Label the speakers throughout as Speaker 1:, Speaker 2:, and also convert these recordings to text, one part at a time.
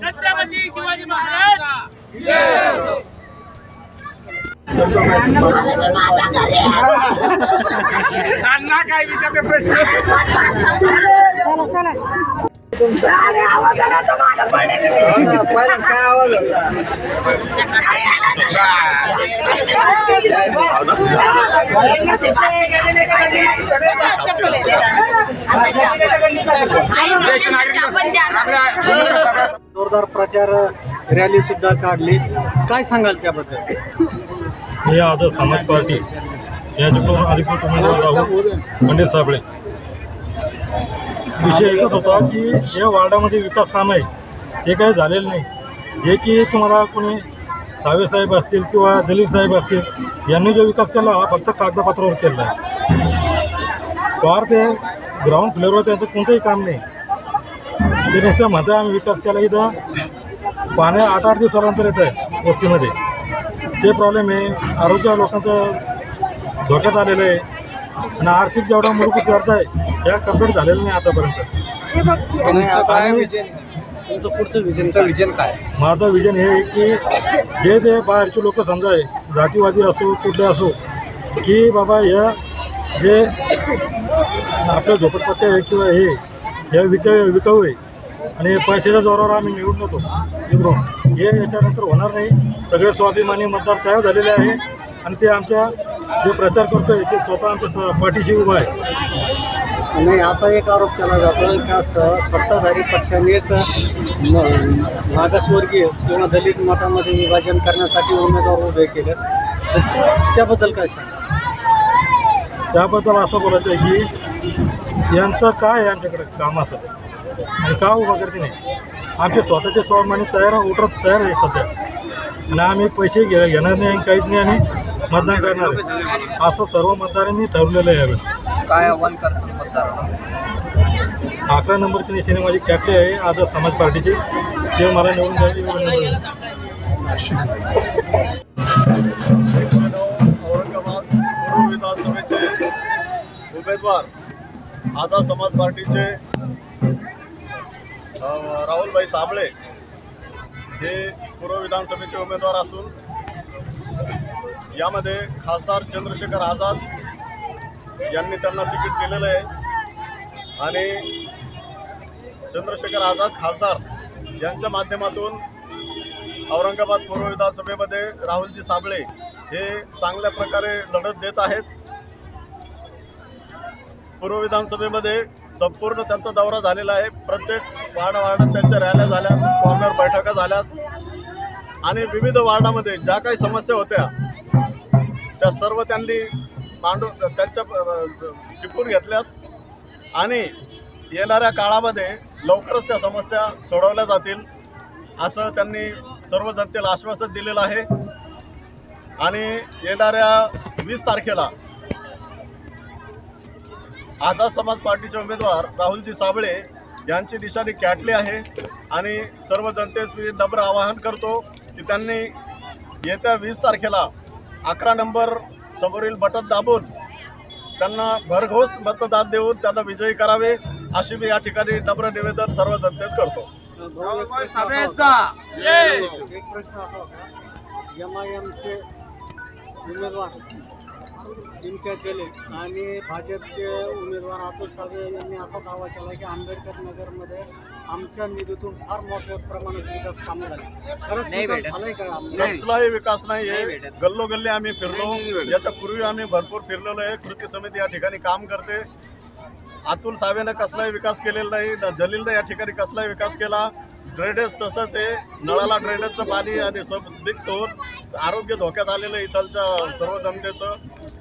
Speaker 1: छत्रपती शिवाजी महाराज अण्णा काय विचारते प्रश्न
Speaker 2: जोरदार प्रचार रॅली सुद्धा काढली. काय सांगाल त्याबद्दल?
Speaker 3: या आदर समाज पार्टी. यांच्याकडून अधिकृत उमेदवार राहुल पंडित साबळे. विषय एकच होता की या वार्डामध्ये विकास काम आहे ते काही झालेलं नाही. जे की तुम्हाला कोणी सावे साहेब असतील किंवा दलील साहेब असतील यांनी जो विकास केला हा फक्त कागदपत्रावर केला आहे. फार ते ग्राउंड फ्लोअरवर त्यांचं कोणतंही काम नाही. ते नुसतं म्हणतं आम्ही विकास केला इथं. पाणी आठ आठ दिवसानंतर येत आहे वस्तीमध्ये. ते प्रॉब्लेम आहे. आरोग्य लोकांचं धोक्यात आलेलं आहे. आणि आर्थिक जेवढा मूलभूत खर्च आहे या कंप्लीट झालेलं नाही आतापर्यंत. माझं विजन हे आहे की जे ते बाहेरचे लोक समजा आहे, जातीवादी असो कुठले असो की बाबा या जे आपल्या झोपडपट्ट्या आहे किंवा हे हे विक विकाऊ आहे आणि पैशाच्या जोरावर आम्ही निवडून येतो. इकडून हे याच्यानंतर होणार नाही. सगळे स्वाभिमानी मतदार तयार झालेले आहे. आणि ते आमच्या जे प्रचार करतोय ते स्वतः आमच्या पाठीशी उभा आहे.
Speaker 2: आणि असा एक आरोप केला जातो का स- सत्ताधारी पक्षानेच मागासवर्गीय किंवा दलित मतामध्ये विभाजन करण्यासाठी उमेदवार उभे केले. त्याबद्दल काय सांगा?
Speaker 3: त्याबद्दल असं बोलायचं आहे की यांचं काय आहे आमच्याकडे कामाचं? आणि का उभा करते नाही? आमचे स्वतःचे स्वाभिमानी तयार उतरत तयार आहे सध्या. आणि आम्ही पैसे घे घेणार नाही आणि काहीच नाही आणि मतदान करणार आहे. असं सर्व मतदारांनी ठरवलेलं आहे यावेळेस
Speaker 4: काय आव्हान मतदारांना
Speaker 3: अकरा नंबरची निशाणी माझी कॅटली आहे आदर समाज पार्टीची. ते मला निवडून द्यायची.
Speaker 5: औरंगाबाद पूर्व विधानसभेचे उमेदवार आझाद समाज पार्टीचे राहुलभाई साबळे हे पूर्व विधानसभेचे उमेदवार असून यामध्ये खासदार चंद्रशेखर आझाद यांनी त्यांना तिकीट दिलेलं आहे. आणि चंद्रशेखर आझाद खासदार यांच्या माध्यमातून औरंगाबाद पूर्व विधानसभेमध्ये राहुलजी साबळे हे चांगल्या प्रकारे लढत देत आहेत. पूर्व विधानसभेमध्ये संपूर्ण त्यांचा दौरा झालेला आहे. प्रत्येक वार्ड त्यांच्या रॅल्या झाल्यात कॉर्नर बैठका झाल्यात आणि विविध वार्डामध्ये ज्या काही समस्या होत्या त्या सर्व त्यांनी मांडू त्यांच्या टिपून घेतल्यात. आणि येणाऱ्या काळामध्ये लवकरच त्या समस्या सोडवल्या जातील असं त्यांनी सर्व जनतेला आश्वासन दिलेलं आहे. आणि येणाऱ्या वीस तारखेला आझाद समाज पार्टीचे उमेदवार राहुलजी साबळे यांची निशाणी कॅटली आहे आणि सर्व जनतेस मी नम्र आवाहन करतो की त्यांनी येत्या वीस तारखेला अकरा नंबर समोरील बटन दाबून त्यांना भरघोस मतदान देऊन त्यांना विजयी करावे अशी मी या ठिकाणी नम्र निवेदन सर्व जनतेस करतो.
Speaker 2: एक प्रश्न असा होता एम आय एमचे उमेदवार दिनकर जले आणि भाजपचे उमेदवार अतुल सावे यांनी असा दावा केला की आंबेडकर नगरमध्ये आमच्या निधीतून फार मोठ्या प्रमाणात विकास कामं झाली. खरंच झालाय का?
Speaker 5: कसलाही विकास नाही आहे. गल्लोगल्ली आम्ही फिरलो. याच्या पूर्वी आम्ही भरपूर फिरलेलो आहे. कृती समिती या ठिकाणी काम करते. अतुल सावेनं कसलाही विकास केलेला नाही. न जलीलनं या ठिकाणी कसलाही विकास केला. ड्रेनेज तसंच आहे. नळाला ड्रेनेजचं पाणी आणि सब मिक्स होऊन आरोग्य धोक्यात आलेलं आहे इथलच्या सर्व जनतेचं.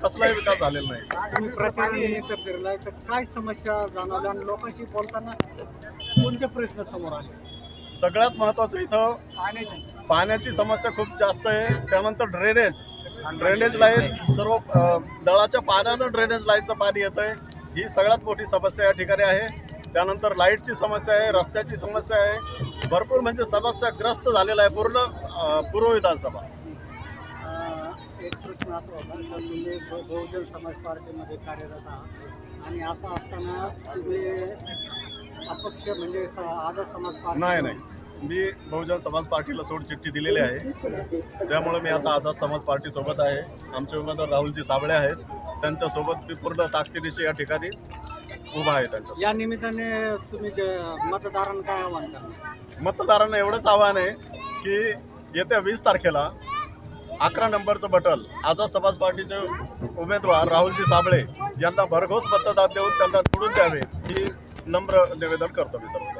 Speaker 5: कसलाही विकास झालेला नाही.
Speaker 2: तुम्ही प्रचारानिमित्त फिरलाय तर काय समस्या जाणवल्या आणि लोकांशी बोलताना कोणते प्रश्न समोर आले?
Speaker 5: सगळ्यात महत्त्वाचं इथं पाण्याची. समस्या खूप जास्त आहे. त्यानंतर ड्रेनेज ड्रेनेज लाईन सर्व अ, नळाच्या पाण्यानं ड्रेनेज लाईनचं पाणी येतं आहे ही सगळ्यात मोठी समस्या या ठिकाणी आहे. त्यानंतर लाईटची समस्या आहे रस्त्याची समस्या आहे. भरपूर म्हणजे समस्याग्रस्त झालेला आहे पूर्ण पूर्व विधानसभा.
Speaker 2: प्रश्न असा होता तर तुम्ही बहुजन समाज पार्टीमध्ये कार्यरत आहात आणि असं असताना तुम्ही अपक्ष म्हणजे आदर्श समाज पार्टी
Speaker 5: नाही नाही. मी बहुजन समाज पार्टीला सोडचिठ्ठी दिलेली आहे. त्यामुळे मी आता आझाद समाज पार्टीसोबत आहे. आमचे उमेदवार राहुलजी साबळे आहेत. त्यांच्यासोबत मी पूर्ण ताकदीनिशी या ठिकाणी उभा आहे त्यांच्यासोबत.
Speaker 2: या निमित्ताने तुम्ही जे मतदारांना काय आव्हान करणार?
Speaker 5: मतदारांना एवढंच आव्हान आहे की येत्या वीस तारखेला अकरा नंबरचं बटल. आझाद समाज पार्टीचे उमेदवार राहुलजी साबळे यांना भरघोस मतदान देऊन त्यांना निवडून द्यावे ही नम्र निवेदन करतो मी सर्व